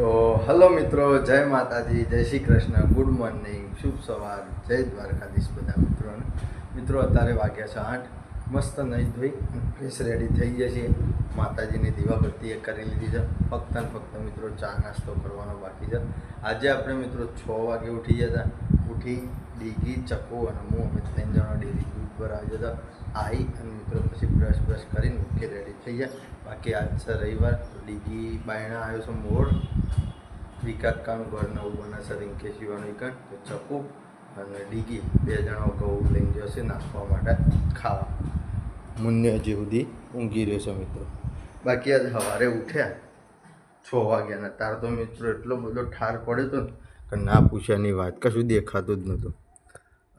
તો હલો મિત્રો, જય માતાજી, જય શ્રી કૃષ્ણ, ગુડ મોર્નિંગ, શુભ સવાર, જય દ્વારકાધીશ બધા મિત્રોને. મિત્રો, અત્યારે વાગ્યા છે આઠ, મસ્ત નહીં ધોઈ ફ્રેશ રેડી થઈ જશે માતાજીની દીવાબત્તી એ કરી લીધી છે. ફક્ત ને ફક્ત મિત્રો, ચા નાસ્તો કરવાનો બાકી છે. આજે આપણે મિત્રો છ વાગે ઉઠી જતા ઉઠી, ડીગી ચકો અને હું અમે ત્રણ જણા ડેરી દૂધ ભરાવી જતા આવી અને મિત્રો પછી બ્રશ બ્રશ કરીને મૂકી રેડી થઈ જાય. બાકી આજ છે રવિવાર, ડીગી બાયણા આવ્યો છે મોડ વિકાકાનું ઘર નવું બને છે રિંકે શિવાનું કણ તો ચકુ અને ડીગી, બે જણા ઘઉં લઈને જશે નાખવા માટે ખાવા. મુન્ને હજી સુધી ઊંઘી રહ્યો છે મિત્રો. બાકી આજ સવારે ઉઠ્યા, છ વાગ્યાના. તાર તો મિત્રો એટલો બધો ઠાર પડ્યો હતો ને કે ના પૂછ્યાની વાત, કશું દેખાતું જ નહોતું.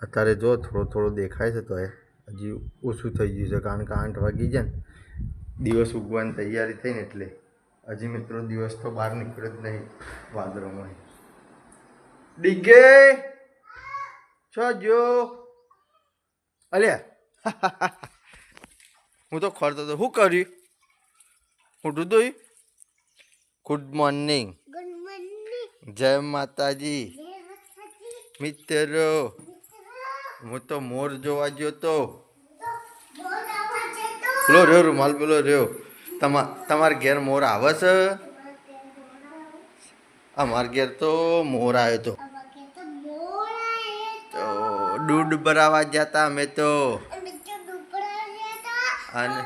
અત્યારે જો થોડો થોડો દેખાય છે તો એ હજી ઓછું થઈ ગયું છે કારણ કે આઠ વાગી જાય ને. દિવસ ઉગવાની તૈયારી થઈ ને એટલે હજી મિત્રો દિવસ તો બહાર નીકળ્યો જ નહીં વાદળોમાં. ડીગે છો જો. અલ્યા હું તો ખોરતો તો શું કર્યું? ખોટું મોર્નિંગ ગુડ મોર્નિંગ જય માતાજી. મિત્રો હું તો મોર જોવા ગયો તો. પેલો રહ્યો રૂમાલ પેલો રહ્યો. તમા તમારા ઘેર મોર આવે છે? અમારા ઘેર તો મોર આવ્યો તો. તો દૂધ ભરાવા જતા અમે તો. અને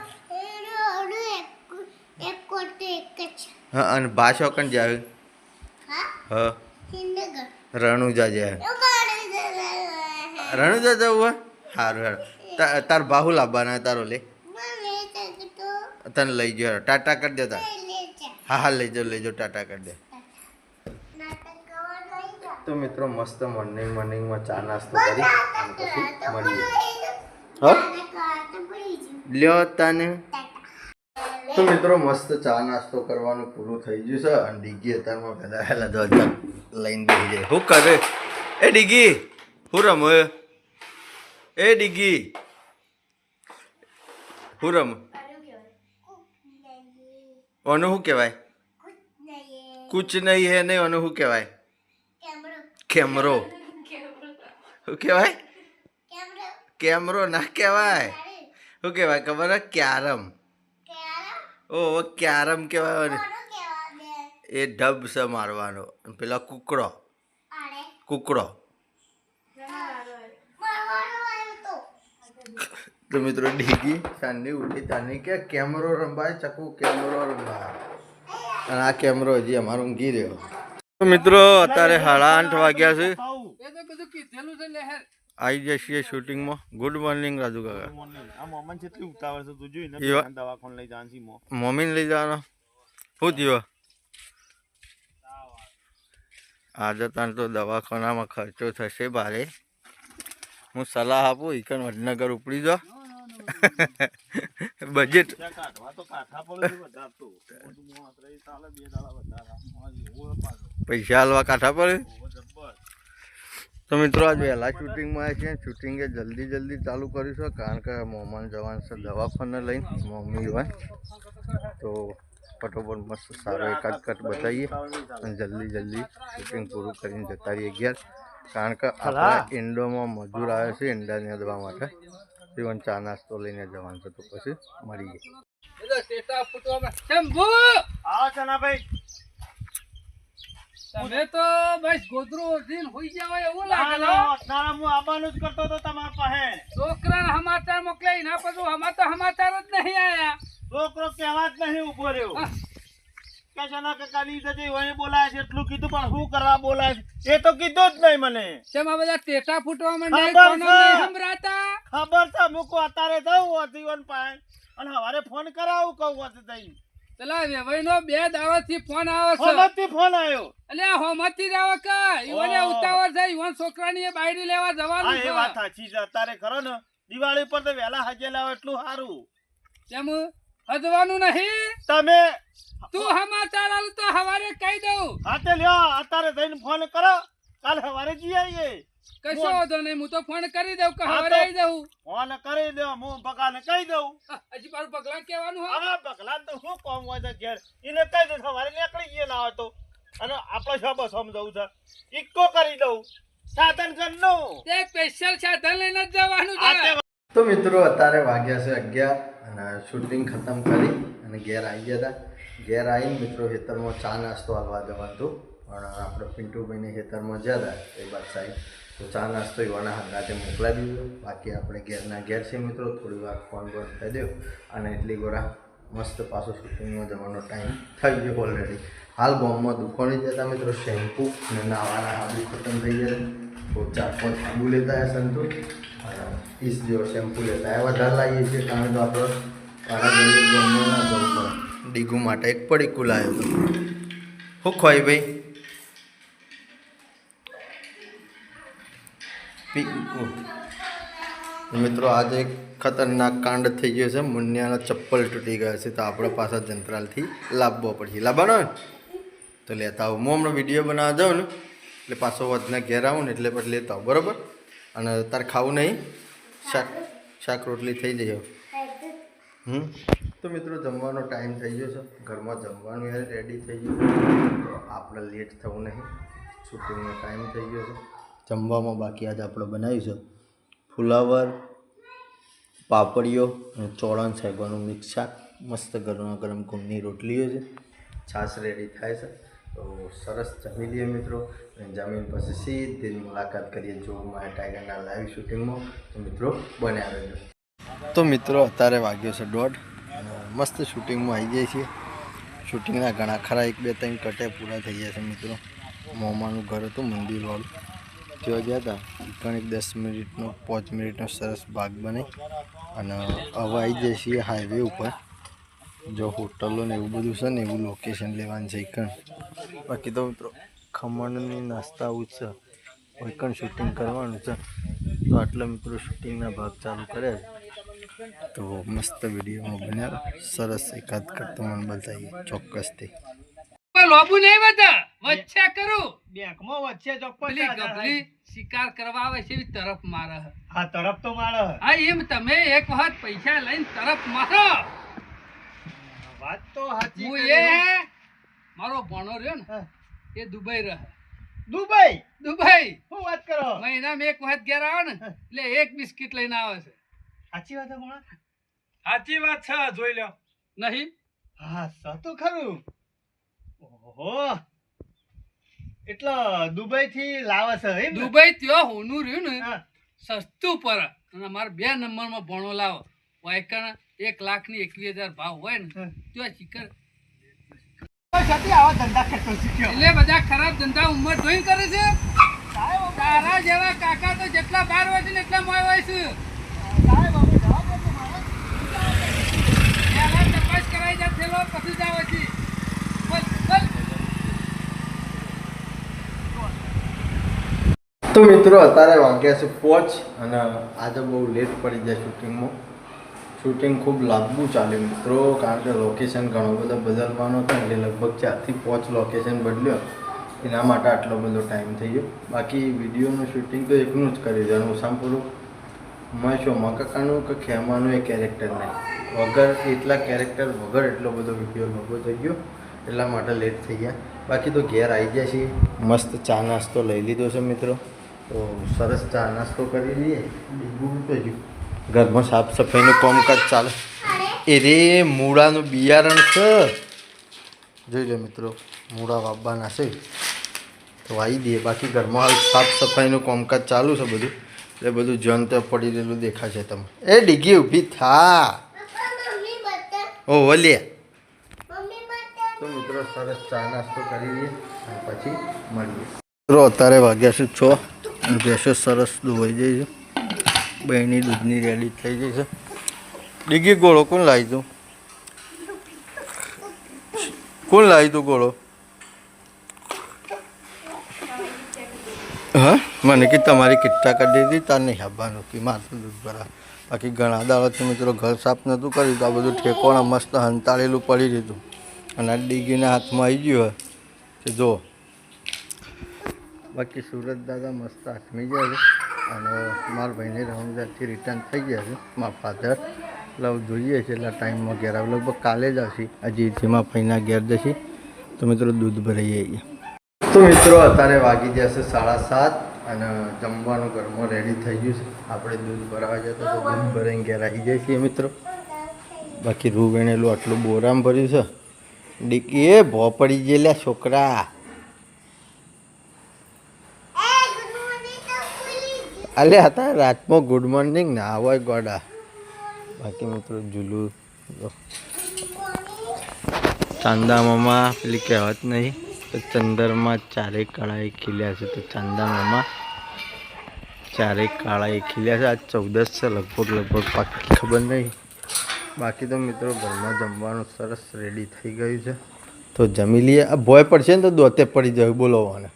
હા અને ભાષો કણ જાય હા? રણુજા જાય રણુજા જવું. હોય? સારું સારું. તાર બાહુ લાવવાના તારો લે. તને લઈ ગયો. ટાટા કરી દેતા હા હા લઈ જાઓ લઈ જાઓ ટાટા કરી દે. તો મિત્રો મસ્ત મોર્નિંગ મોર્નિંગમાં ચા નાસ્તો કરી પછી મળીએ. હા? લ્યો તને. તો મિત્રો મસ્ત ચા નાસ્તો કરવાનું પૂરું થઈ ગયું છે અને ડીગી અત્યારમાં હેલા દો લઈને બેસી જાય. શું કરે? એ ડીગી હું રમો? એ ડીગી. હું રમ? ઓનું શું કહેવાય? કુછ નહીં હે નહીં ઓનું શું કહેવાય? કેમરો. શું કહેવાય? કેમરો ના કહેવાય. શું કહેવાય ખબર હે? ક્યારમ. ઓ ક્યારમ કહેવાય એ ઢબ છે મારવાનો. પેલા કુકડો. કુકડો. તો મિત્રો ડીગી સાંજની ઉઠી તાની કે કેમેરો રંબાય ચકુ કેમરો રંબાય અને આ કેમરો હજી અમારો ઊંઘી રહ્યો. તો મિત્રો અત્યારે સાડા આઠ વાગ્યા છે. આવી જઈએ શૂટિંગમાં. ગુડ મોર્નિંગ રાજુ કાકા. આ મોમન લઈ જવાનું મમ્મીને લઈ જવાનો. શું થયો? આજે તાર તો દવાખાનામાં ખર્ચો થશે ભારે. હું સલાહ આપું ઈકન વડનગર ઉપડી જાઓ. બજેટ પૈસા હાલવા કાઠા પડે? તો મિત્રો આજ વહેલા શૂટિંગમાં આવે છે શૂટિંગે જલ્દી જલ્દી ચાલુ કરીશું કારણ કે મોહમ્મદ જવાન છે દવાખાને લઈને મમ્મી હોય. તો ફટોફટ મસ્ત સારો એકાદ કટ બતાવીએ અને જલ્દી જલ્દી શૂટિંગ પૂરું કરીને જતા રહીએ ઘેર. કારણ કે આપણા ઇન્ડોમાં મજૂર આવે છે ઈંડા દેવા માટે. તેઓને ચા નાસ્તો લઈને જવાનું છે તો પછી મળીએ. એ તો ટેટા ફૂટવામાં. શંભુ! આવો ચનાભાઈ. તમે તો બસ ગોદરું ઓઢીને હોઈ જાવ એવું લાગે ના, હું આવવાનું જ કરતો તો તમારા પાસે. છોકરાને સમાચાર મોકલાય ના પછી અમાર તો સમાચાર જ નહીં આયા. છોકરો કહેવા જ નહીં ઊભો રહ્યો. હા. કે ચના કાકાની જતી બોલાય છે એટલું કીધું પણ શું કરવા બોલાય છે? એ તો કીધું જ નહીં મને. તેમાં બધા ટેટા ફૂટવા માંડ્યા કોનો નહીં સંભળાતા? ખબર છે મૂકો અત્યારે જવું હોતીવન પાસે. અને હવારે ફોન કરાવું કહું હોતી તઈ પેલા વેવાઈનો બે દાવાથી ફોન આવે છે. ફોન આવ્યો. અલ્યા હોમતી જ આવે કે? ઈવને. ઉતાવળ છે ઈવન છોકરાની એ બાયડી લેવા જવાનું એ વાત છે સાચી છે. અત્યારે ખરો ને દિવાળી પર તો વેલા હાજર આવો એટલું સારું. તેમ હદવાનું નહીં. તમે તું સમાચાર આલું તો હવારે કહી દઉં. હાથે લ્યો અત્યારે જઈને ફોન કરો. કાલ સવારે જઈ આવીએ. કશો વાંધો નહીં હું તો ફોન કરી દઉં કે હવારે આવી દઉં. ફોન કરી દો હું બગાને કહી દઉં. હજી મારું પગલા કહેવાનું હોય. હવે બગલા તો શું કોમ હોય છે ઘેર? એને કહી દઉં સવારે નીકળી ગયે ના હોય તો. અને આપણે શું બસ સમજાવું છે. ઇક્કો કરી દઉં. સાધન કરનું તે સ્પેશિયલ સાધન લઈને જવાનું છે. તો મિત્રો અત્યારે વાગ્યા છે અગિયાર. અને શૂટિંગ ખતમ કરી અને ઘેર આવી ગયા હતા. ઘેર આવીને મિત્રો ખેતરમાં ચા નાસ્તો હાલવા જવાનું હતું. પણ આપણે પિન્ટુભાઈને ખેતરમાં ગયા હતા, એ બાદ સાહેબ તો ચા નાસ્તો એવાના હંગાતે મોકલાવી દીધો. બાકી આપણે ઘેરના ઘેર છે મિત્રો, થોડી વાર ફોન બંધ થઈ દો અને એટલી ગોરા મસ્ત પાછો શૂટિંગમાં જવાનો ટાઈમ થઈ ગયો ઓલરેડી હાલ ગામમાં દુકાને જતા મિત્રો શેમ્પૂ અને નાવાના હાબુ ખતમ થઈ ગયા તો ચાર પાંચ હાબુ લેતા હશે સંતોષ અને ત્રીસ જેવો શેમ્પૂ લેતા આવ્યા વધારે લાવીએ છીએ કારણ કે આપણે પારા ગરીબ ગામમાં ના જવું પડે ડીગુ માટે એક પડીકું લાવ્યો હતો શું ખવાય ભાઈ પી- ઓહ. મિત્રો, આજે ખતરનાક કાંડ થઈ ગયો છે. મુન્યાના ચપ્પલ તૂટી ગયા છે તો આપણે પાછા જંત્રાલથી લાવવો પડશે. લાવવાનો ને તો લેતા આવું. હું હમણાં વીડિયો બનાવવા જાઉં ને, એટલે પાછો વધના ઘેર આવું ને એટલે પછી લેતા આવું. બરાબર? અને તારે ખાવું નહીં? શાક શાક રોટલી થઈ જઈ હમ? તો મિત્રો, જમવાનો ટાઈમ થઈ ગયો છે. ઘરમાં જમવાનું યાર રેડી થઈ ગયું તો આપણે લેટ થવું નહીં. શૂટિંગનો ટાઈમ થઈ ગયો છે. જમવામાં બાકી આજે આપણે બનાવ્યું છે. ફુલાવર, પાપડીઓ અને ચોળણ સાહેબનું મિક્સ શાક. મસ્ત ગરમા ગરમ ઘઉંની રોટલીઓ છે. છાશ રેડી થાય છે. તો સરસ જમી લઈએ મિત્રો. અને જમીન પછી સીધી મુલાકાત કરીએ જોગમાં ટાઈગરના લાઈવ શૂટિંગમાં તો મિત્રો બન્યા રહેજો તો મિત્રો, અત્યારે વાગ્યો છે દોઢ. મસ્ત શૂટિંગમાં આવી જાય છીએ. શૂટિંગના ઘણા ખરા એક બે ત્રણ કટે પૂરા થઈ ગયા છે મિત્રો. મોમાનું ઘર હતું મંદિરવાળું ત્યાં ગયા હતા. ઘણી દસ મિનિટનો, પાંચ મિનિટનો સરસ ભાગ બને અને હવે આવી જઈએ છીએ હાઈવે ઉપર. જો હોટલો ને એવું બધું છે ને, એવું લોકેશન લેવાનું છે એકણ બાકી તો મિત્રો, ખમણની નાસ્તા આવું છે. એકણ શૂટિંગ કરવાનું છે. તો આટલા મિત્રો શૂટિંગના ભાગ ચાલુ કર્યા છે. તો મસ્ત વિડીયોમાં બન્યા સરસ એકાદ કરતો મને બતાવીએ ચોક્કસથી. લોબુ નહીં બધા વચ્ચે કરું. બેંકમાં વચ્ચે ચોક્કસ પેલી ગભલી શિકાર કરવા આવે છે એવી તરફ મારે. હા તરફ તો મારે. હા એમ તમે એક વખત પૈસા લઈને તરફ મારો. વાત તો સાચી હું એ મારો ભણો રહ્યો ને એ દુબઈ રહે. દુબઈ? દુબઈ. શું વાત કરો? મહિનામાં એક વખત ઘેર આવે ને એટલે એક બિસ્કિટ લઈને આવે છે. સાચી વાત છે સાચી વાત છે જોઈ લો નહીં. હા સતું ખરું. ઓહો. એટલે દુબઈ થી લાવે છે દુબઈ ત્યાં હોનું રહ્યું ને સસ્તું પર. અને મારે બે નંબરમાં ભણો લાવો. વાયકણ એક લાખની એકવીસ હજાર ભાવ હોય ને કરતો શીખ્યો. એટલે બધા ખરાબ ધંધા ઉંમર જોઈ કરે છે. તારા જેવા કાકા તો જેટલા બાર હોય છે ને એટલા મોય હોય છે. તપાસ કરાઈ જાય થેલો પછી જ આવે છે બોલ, બોલ. તો મિત્રો, અત્યારે વાગ્યા છે પોચ અને આજે બહુ લેટ પડી જાય શૂટિંગમાં શૂટિંગ ખૂબ લાંબુ ચાલ્યું મિત્રો, કારણ કે લોકેશન ઘણો બધો બદલવાનો હતો એટલે લગભગ ચારથી પોચ લોકેશન બદલ્યો. એના માટે આટલો બધો ટાઈમ થઈ ગયો. બાકી વિડીયોનું શૂટિંગ તો એકનું જ કરી દેવાનું સાંભળું. મેં શું મકાકાનું કે ખેમાનું એ કેરેક્ટર નહીં. વગર, એટલા કેરેક્ટર વગર એટલો બધો વીડિયો લાંબો થઈ ગયો, એટલા માટે લેટ થઈ ગયા. બાકી તો ઘેર આવી ગયા છીએ. મસ્ત ચા નાસ્તો લઈ લીધો છે મિત્રો. તો સરસ ચા નાસ્તો કરી લઈએ. ઘરમાં સાફ સફાઈનું કામકાજ ચાલે. એ રે મૂળાનું બિયારણ છે. જોઈ લો મિત્રો, મૂળા વાવવાના છે. તો આવી દઈએ. બાકી ઘરમાં હાલ સાફ સફાઈનું કામકાજ ચાલુ છે બધું. એટલે બધું તો પડી રહેલું દેખાશે તમે એ ડીગી ઊભી થા. ઓ ઓલે તો મિત્રો, સરસ ચા નાસ્તો કરી અને પછી મળીએ. મિત્રો, અત્યારે વાગ્યા છે છ? ભેંસો સરસ દોવાઈ જાય છે. બહેની દૂધની રેડી થઈ ગઈ છે. ડીગી ગોળો કોણ લાવી તું કોણ લાવી તું ગોળો? હા? મને કે તમારી કિટ્ટા કરી દીધી તાર નહીં આપવાનું કે માથું દૂધ ભરા બાકી ઘણા દાડોથી મિત્રો ઘર સાફ નહોતું કર્યું, તો આ બધું ઠેકોણા મસ્ત હંતાળેલું પડી દીધું. અને આ ડીગીના હાથમાં આવી ગયું હોય. કે જો બાકી સુરત દાદા મસ્ત આઠમી ગયા છે. અને મારા ભાઈને રમજાથી રિટર્ન થઈ ગયા છે. મારા ફાધર લવ જોઈએ છે એટલા ટાઈમમાં ઘેર આવે. લગભગ કાલે જ આવશે. હજી જેમાં ભાઈના ઘેર જશે. તો મિત્રો દૂધ ભરાઈ આવીએ તો મિત્રો અત્યારે વાગી જશે સાડા સાત અને જમવાનું ઘરમાં રેડી થઈ ગયું છે. આપણે દૂધ ભરાવા જતા તો દૂધ ભરાઈને ઘેર આવી જાય છીએ મિત્રો. બાકી રૂ વેણેલું આટલું બોરામ ભર્યું છે. ડીકી, એ ભો પડી ગયેલા છોકરા એ ગુડ મોર્નિંગ તો ખુલી ગયું અલે હતા રાતમાં ગુડ મોર્નિંગ ના હોય ગોડા. બાકી મિત્રો જુલુ. ચાંદા મામા પેલી કહેવત નહીં તો ચંદરમાં ચારેય કાળાએ ખીલ્યા છે. તો ચાંદા મામા ચારેય કાળાએ ખીલ્યા છે. આ ચૌદસ છે લગભગ લગભગ પાકી ખબર નહીં. બાકી તો મિત્રો ઘરમાં જમવાનું સરસ રેડી થઈ ગયું છે. તો જમી લઈએ. આ ભોય પડશે ને તો દોતે પડી જાય બોલો મને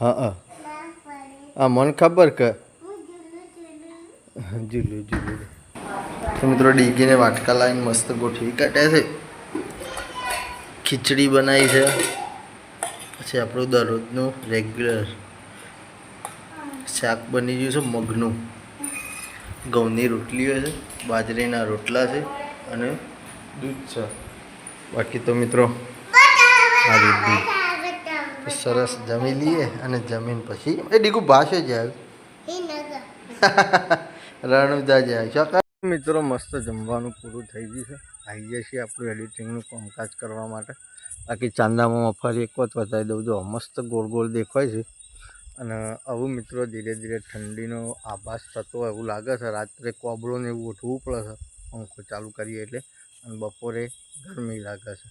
હા? હા આ મને ખબર કે હું જુલું જુલું તો મિત્રો ડીગીને વાટકા લાવીને મસ્ત ગોઠવી કાઢ્યા છે. ખીચડી બનાવી છે. પછી આપણું દરરોજનું રેગ્યુલર શાક બની ગયું છે મગનું. ઘઉંની રોટલીઓ છે બાજરીના રોટલા છે અને દૂધ છે. બાકી તો મિત્રો આ રીતનું સરસ જમી લઈએ અને જમીન પછી એ ડીગું ભાષે જ હે નગર રણુદા જાય મિત્રો, મસ્ત જમવાનું પૂરું થઈ ગયું છે. આવી જાય છે આપણું એડિટિંગનું કામકાજ કરવા માટે. બાકી ચાંદામાં ફરી એક વખત બતાવી દઉં. જો મસ્ત ગોળ ગોળ દેખાય છે. અને આવું મિત્રો, ધીરે ધીરે ઠંડીનો આભાસ થતો હોય એવું લાગે છે. રાત્રે કોબળો ને એવું ઉઠવું પડે છે. પંખો ચાલુ કરીએ એટલે. અને બપોરે ગરમી લાગે છે.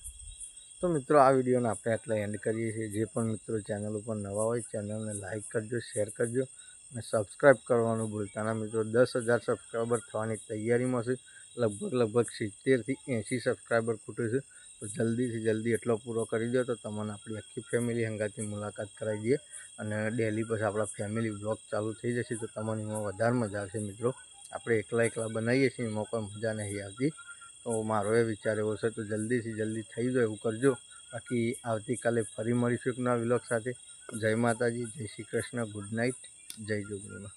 તો મિત્રો, આ વિડીયોને આપણે આટલા એન્ડ કરીએ છીએ. જે પણ મિત્રો ચેનલ ઉપર નવા હોય, ચેનલને લાઇક કરજો શેર કરજો. અને સબસ્ક્રાઈબ કરવાનું ભૂલતા મિત્રો. દસ હજાર સબસ્ક્રાઈબર થવાની તૈયારીમાં છે. લગભગ લગભગ સિત્તેરથી એંસી સબસ્ક્રાઈબર ખૂટે છે. તો જલ્દીથી જલ્દી એટલો પૂરો કરી દો તો તમને આપણી આખી ફેમિલી હંગાથી મુલાકાત કરાવી દઈએ. અને ડેલી પછી આપણા ફેમિલી બ્લોગ ચાલુ થઈ જશે તો તમને એમાં વધારે મજા આવશે મિત્રો. આપણે એકલા એકલા બનાવીએ છીએ, એમાં કોઈ મજા નહીં આવતી. તો મારો એ વિચાર એવો છે તો જલ્દીથી જલ્દી થઈ જાય એવું કરજો. બાકી આવતીકાલે ફરી મળીશું એક નવા વિલોગ સાથે. જય માતાજી, જય શ્રી કૃષ્ણ ગુડ નાઇટ જય જોગણીમાં